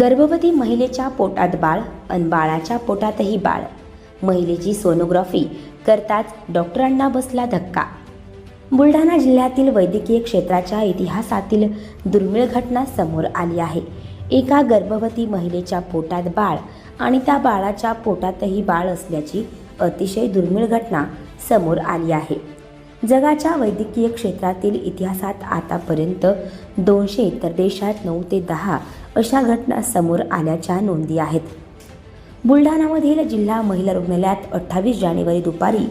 गर्भवती महिलेच्या पोटात बाळ अन बाळाच्या पोटातही बाळ. महिलेची सोनोग्राफी करताच डॉक्टरांना बसला धक्का. बुलढाणा जिल्ह्यातील वैद्यकीय क्षेत्राच्या इतिहासातील दुर्मिळ घटना समोर आली आहे. एका गर्भवती महिलेच्या पोटात बाळ आणि त्या बाळाच्या पोटातही बाळ असल्याची अतिशय दुर्मिळ घटना समोर आली आहे. जगाच्या वैद्यकीय क्षेत्रातील इतिहासात आतापर्यंत दोनशे तर देशात नऊ ते दहा अशा घटना समोर आल्याच्या नोंदी आहेत. बुलढाणामधील जिल्हा महिला रुग्णालयात अठ्ठावीस जानेवारी दुपारी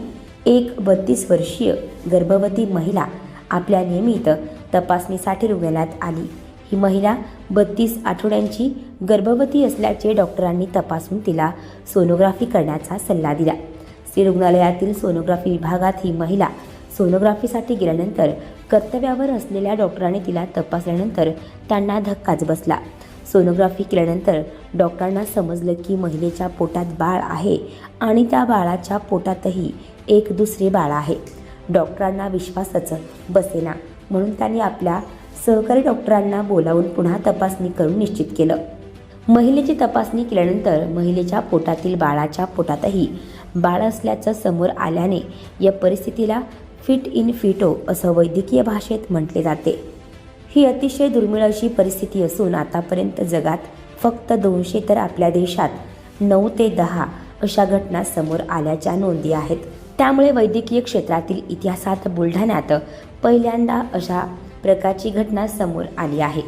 एक बत्तीस वर्षीय गर्भवती महिला आपल्या नियमित तपासणीसाठी रुग्णालयात आली. ही महिला बत्तीस आठवड्यांची गर्भवती असल्याचे डॉक्टरांनी तपासून तिला सोनोग्राफी करण्याचा सल्ला दिला. श्री रुग्णालयातील सोनोग्राफी विभागात ही महिला सोनोग्राफीसाठी गेल्यानंतर कर्तव्यावर असलेल्या डॉक्टरांनी तिला तपासल्यानंतर त्यांना धक्काच बसला. सोनोग्राफी केल्यानंतर डॉक्टरांना समजलं की महिलेच्या पोटात बाळ आहे आणि त्या बाळाच्या पोटातही एक दुसरे बाळ आहे. डॉक्टरांना विश्वासच बसेना म्हणून त्यांनी आपल्या सहकारी डॉक्टरांना बोलावून पुन्हा तपासणी करून निश्चित केलं. महिलेची तपासणी केल्यानंतर महिलेच्या पोटातील बाळाच्या पोटातही बाळ असल्याचं समोर आल्याने या परिस्थितीला फिट इन फिटो असं वैद्यकीय भाषेत म्हटले जाते. ही अतिशय दुर्मिळ अशी परिस्थिती असून आतापर्यंत जगात फक्त दोनशे तर आपल्या देशात नऊ ते दहा अशा घटना समोर आल्याच्या नोंदी आहेत. त्यामुळे वैद्यकीय क्षेत्रातील इतिहासात बुलढाण्यात पहिल्यांदा अशा प्रकारची घटना समोर आली आहे.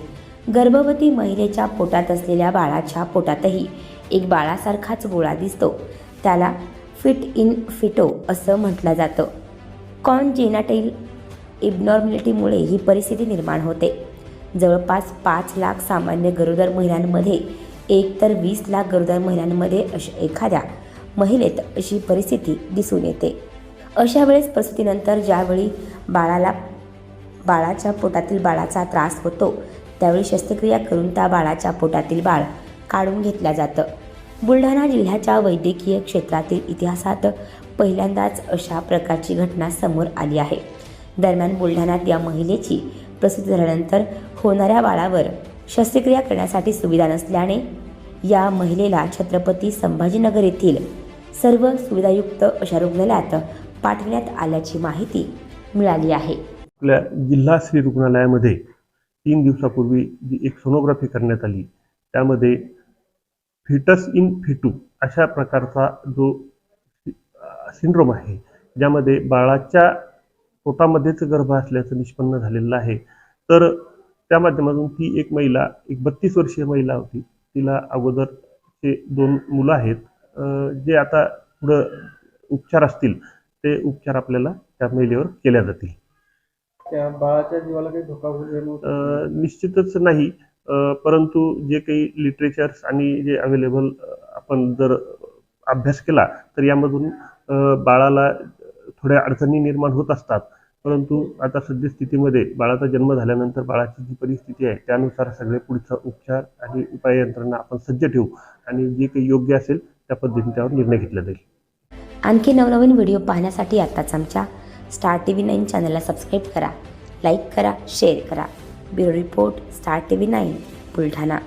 गर्भवती महिलेच्या पोटात असलेल्या बाळाच्या पोटातही एक बाळासारखाच गोळा दिसतो. त्याला फिट इन फिटो असं म्हटलं जातं. कॉनजेनाटाईल इब्नॉर्मॅलिटीमुळे ही परिस्थिती निर्माण होते. जवळपास पाच लाख सामान्य गरोदर महिलांमध्ये एक तर वीस लाख गरोदर महिलांमध्ये अशा एखाद्या महिलेत अशी परिस्थिती दिसून येते. अशा वेळेस प्रसूतीनंतर ज्यावेळी बाळाला बाळाच्या पोटातील बाळाचा त्रास होतो त्यावेळी शस्त्रक्रिया करून त्या बाळाच्या पोटातील बाळ काढून घेतलं जातं. बुलढाणा जिल्ह्याच्या वैद्यकीय क्षेत्रातील इतिहासात पहिल्यांदाच अशा प्रकारची घटना समोर आली आहे. दरम्यान बुलढाण्यात या महिलेची प्रसूती झाल्यानंतर होणाऱ्या बाळावर शस्त्रक्रिया करण्यासाठी सुविधा नसल्याने या महिलेला छत्रपती संभाजीनगर येथील सर्व सुविधायुक्त अशा रुग्णालयात पाठवण्यात आल्याची माहिती मिळाली आहे. आपल्या जिल्हा श्री रुग्णालयामध्ये तीन दिवसापूर्वी जी एक सोनोग्राफी करण्यात आली त्यामध्ये फिटस इन फिटू अशा प्रकारचा जो सिंड्रोम आहे ज्यामध्ये बाळाच्या पोटामध्येच गर्भ असल्याचं निष्पन्न झालेलं आहे. तर त्या माध्यमातून ती एक महिला एक बत्तीस वर्षीय महिला होती. तिला अगोदरचे दोन मुलं आहेत. जे आता पुढं उपचार असतील ते उपचार आपल्याला त्या महिलेवर केल्या जातील. त्या बाळाच्या जीवाला काही धोका निश्चितच नाही. परंतु जे काही लिटरेचर्स आणि जे अवेलेबल आपण जर अभ्यास केला तर यामधून बाळाला थोड्या अडचणी निर्माण होत असतात. परंतु आता सद्यस्थितीमध्ये बाळाचा जन्म झाल्यानंतर बाळाची जी परिस्थिती आहे त्यानुसार सगळे पुढचा उपचार आणि उपाय यंत्रणा आपण सज्ज ठेवू आणि जे काही योग्य असेल त्या पद्धतीने त्यावर निर्णय घेतला जाईल. आणखी नवनवीन व्हिडिओ पाहण्यासाठी आत्ताच आमच्या स्टार टी व्ही नाईन चॅनलला सबस्क्राईब करा लाईक करा शेअर करा. Bureau report Star T V nine Buldhana